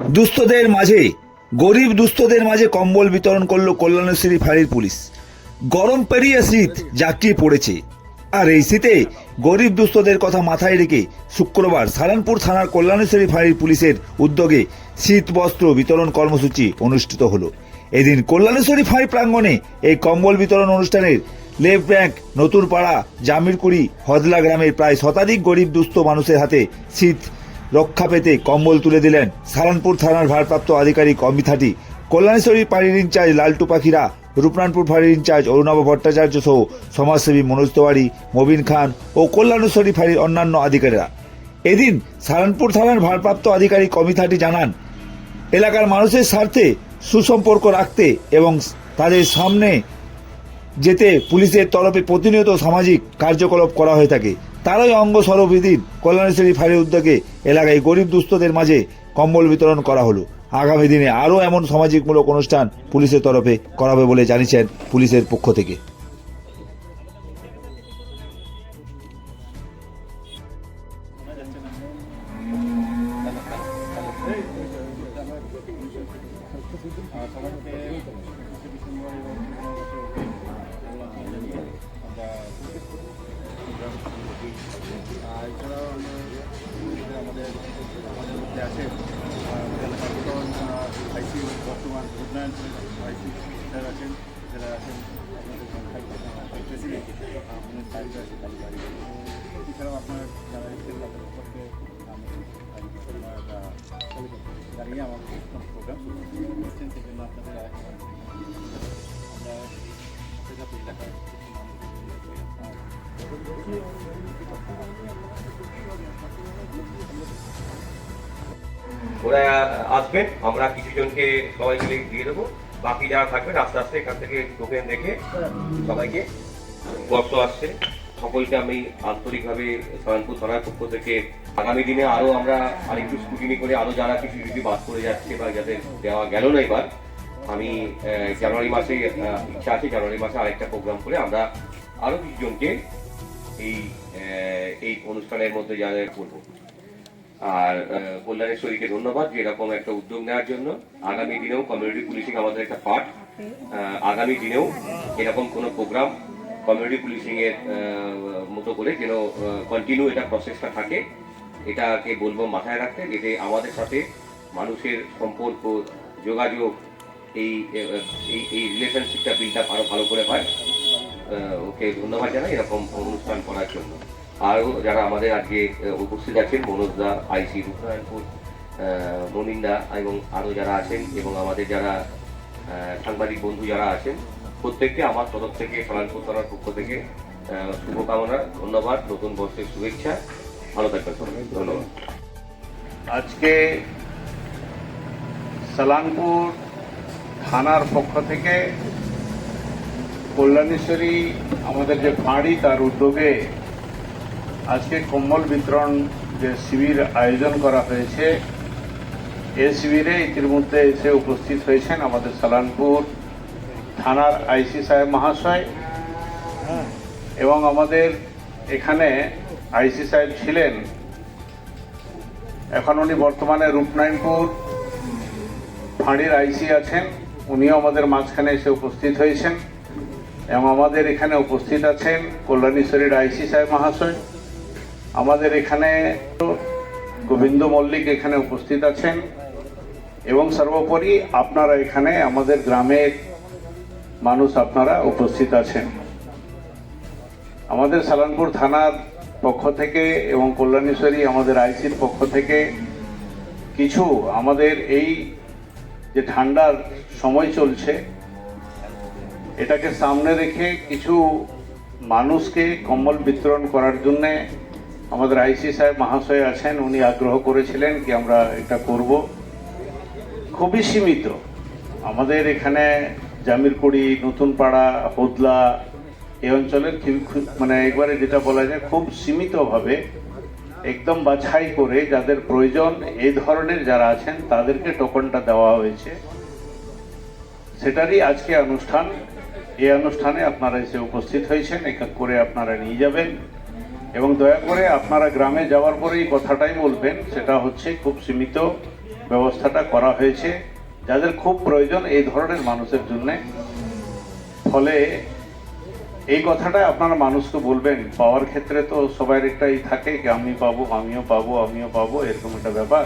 দুস্থদের মাঝে, গরিব দুস্থদের মাঝে কম্বল বিতরণ করল কল্যাণশ্রী ফাঁড়ির পুলিশ। গরম পেরিয়ে শীত জাঁকিয়ে পড়েছে। আর এই শীতে গরিব দুস্থদের কথা মাথায় রেখে শুক্রবার সারানপুর থানার কল্যাণেশ্বরী ফাঁড়ির পুলিশের উদ্যোগে শীত বস্ত্র বিতরণ কর্মসূচি অনুষ্ঠিত হলো। এদিন কল্যাণেশ্বরী ফাঁড়ি প্রাঙ্গণে এই কম্বল বিতরণ অনুষ্ঠানের লেফট ব্যাংক, নতুনপাড়া, জামিরকুড়ি, হদলা গ্রামের প্রায় শতাধিক গরিব দুস্থ মানুষের হাতে শীত রক্ষা পেতে কম্বল তুলে দিলেন সারানপুর থানার ভারপ্রাপ্ত আধিকারিক অমিতাটি। কল্যাণেশ্বরী পাড়ির ইনচার্জ লালটু পাখিরা রূপনানপুর ফাঁড়ির ইনচার্জ অরুণাভ ভট্টাচার্য সহ সমাজসেবী মনোজ তেওয়ারি, মবিন খান ও কল্যাণেশ্বরী ফাঁড়ির অন্যান্য আধিকারিকরা। এদিন সারানপুর থানার ভারপ্রাপ্ত আধিকারিক অমিতাটি জানান, এলাকার মানুষের স্বার্থে সুসম্পর্ক রাখতে এবং তাদের সামনে যেতে পুলিশের তরফে প্রতিনিয়ত সামাজিক কার্যকলাপ করা হয়ে থাকে। তারই অঙ্গ স্বরূপীদিন কল্যাণেশ্বরী ফাঁড়ির উদ্যোগে এলাকায় গরিব দুস্থদের মাঝে কম্বল বিতরণ করা হলো। আগামী দিনে আরও এমন সামাজিকমূলক অনুষ্ঠান পুলিশের তরফে করা হবে বলে জানিয়েছেন পুলিশের পক্ষ থেকে। মধ্যে আছেন প্রাক্তন আইসি বর্তমান উন্নয়ন আইসি স্যার আছেন, যারা আছেন তালিকা এছাড়াও আপনার যারা সম্পর্কে আমরা জানিয়ে আমাদের প্রোগ্রাম করছেন সেই জন্য আপনাদের আমরা ওরা আসবেন আমরা কিছু জনকে সবাই মিলে দিয়ে দেবো। বাকি যারা থাকবেন আস্তে আস্তে এখান থেকে টোকেন দেখে সবাইকে বর্ষ আসছে। সকলকে আমি আন্তরিকভাবে সয়নপুর থানার পক্ষ থেকে আগামী দিনে আরও আমরা আরেকটু স্কুটিনি করে আরও যারা কিছু যদি বাদ করে যাচ্ছে বা যাদের দেওয়া গেল না এবার, আমি জানুয়ারি মাসে ইচ্ছা আছে জানুয়ারি মাসে আরেকটা প্রোগ্রাম করে আমরা আরও কিছু জনকে এই এই অনুষ্ঠানের মধ্যে যাদের করব। আর আহ, কল্যাণেশ্বরীকে ধন্যবাদ যে এরকম একটা উদ্যোগ নেওয়ার জন্য। আগামী দিনেও কমিউনিটি পুলিশিং আমাদের একটা পার্ট আগামী দিনেও এরকম কোনো প্রোগ্রাম কমিউনিটি পুলিশিং এর মতো করে যেন কন্টিনিউ এটা প্রসেসটা থাকে এটাকে বলব মাথায় রাখতে যাতে আমাদের সাথে মানুষের সম্পর্ক যোগাযোগ এই এই এই রিলেশনশিপটা বিল্ড আপ আরও ভালো করে হয়। ওকে ধন্যবাদ জানাই এরকম অনুষ্ঠান করার জন্য। আরও যারা আমাদের আজকে উপস্থিত আছেন মনোজদা আইসি রূপনারায়ণপুর মনিন্দা এবং আরও যারা আছেন এবং আমাদের যারা সাংবাদিক বন্ধু যারা আছেন, প্রত্যেককে আমার তরফ থেকে সালানপুর থানার পক্ষ থেকে শুভকামনা, ধন্যবাদ, নতুন বর্ষের শুভেচ্ছা। ভালো থাকবেন ধন্যবাদ। আজকে সালানপুর থানার পক্ষ থেকে কল্যাণেশ্বরী আমাদের যে ফাঁড়ি তার উদ্যোগে আজকে কম্বল বিতরণ যে শিবির আয়োজন করা হয়েছে, এ শিবিরে ইতিমধ্যে এসে উপস্থিত হয়েছেন আমাদের সালানপুর থানার আইসি সাহেব মহাশয় এবং আমাদের এখানে আইসি সাহেব ছিলেন। এখন উনি বর্তমানে রূপনারায়ণপুর ফাঁড়ির আইসি আছেন, উনিও আমাদের মাঝখানে এসে উপস্থিত হয়েছেন এবং আমাদের এখানে উপস্থিত আছেন কল্যাণীশ্বরীর আইসি সাহেব মহাশয়। আমাদের এখানে গোবিন্দ মল্লিক এখানে উপস্থিত আছেন এবং সর্বোপরি আপনারা এখানে আমাদের গ্রামের মানুষ আপনারা উপস্থিত আছেন। আমাদের সালানপুর থানার পক্ষ থেকে এবং কল্যাণেশ্বরী আমাদের আইসির পক্ষ থেকে কিছু আমাদের এই যে ঠান্ডার সময় চলছে, এটাকে সামনে রেখে কিছু মানুষকে কম্বল বিতরণ করার জন্যে আমাদের আইসি সাহেব মহাশয় আছেন, উনি আগ্রহ করেছিলেন কি আমরা এটা করব। খুবই সীমিত। আমাদের এখানে জামিরকুড়ি নতুন পাড়া হোদলা এই অঞ্চলের মানে একবারে যেটা বলা যায় খুব সীমিতভাবে একদম বাছাই করে যাদের প্রয়োজন এই ধরনের যারা আছেন, তাদেরকে টোকনটা দেওয়া হয়েছে। সেটারই আজকে অনুষ্ঠান। এই অনুষ্ঠানে আপনারা এসে উপস্থিত হয়েছেন এক করে আপনারা নিয়ে যাবেন। এবং দয়া করে আপনারা গ্রামে যাওয়ার পরে এই কথাটাই বলবেন, সেটা হচ্ছে খুব সীমিত ব্যবস্থাটা করা হয়েছে। যাদের খুব প্রয়োজন এই ধরনের মানুষের জন্য। ফলে এই কথাটা আপনারা মানুষকে বলবেন, পাওয়ার ক্ষেত্রে তো সবার একটাই থাকে যে আমি পাবো, আমিও পাবো আমিও পাবো, এরকম একটা ব্যাপার।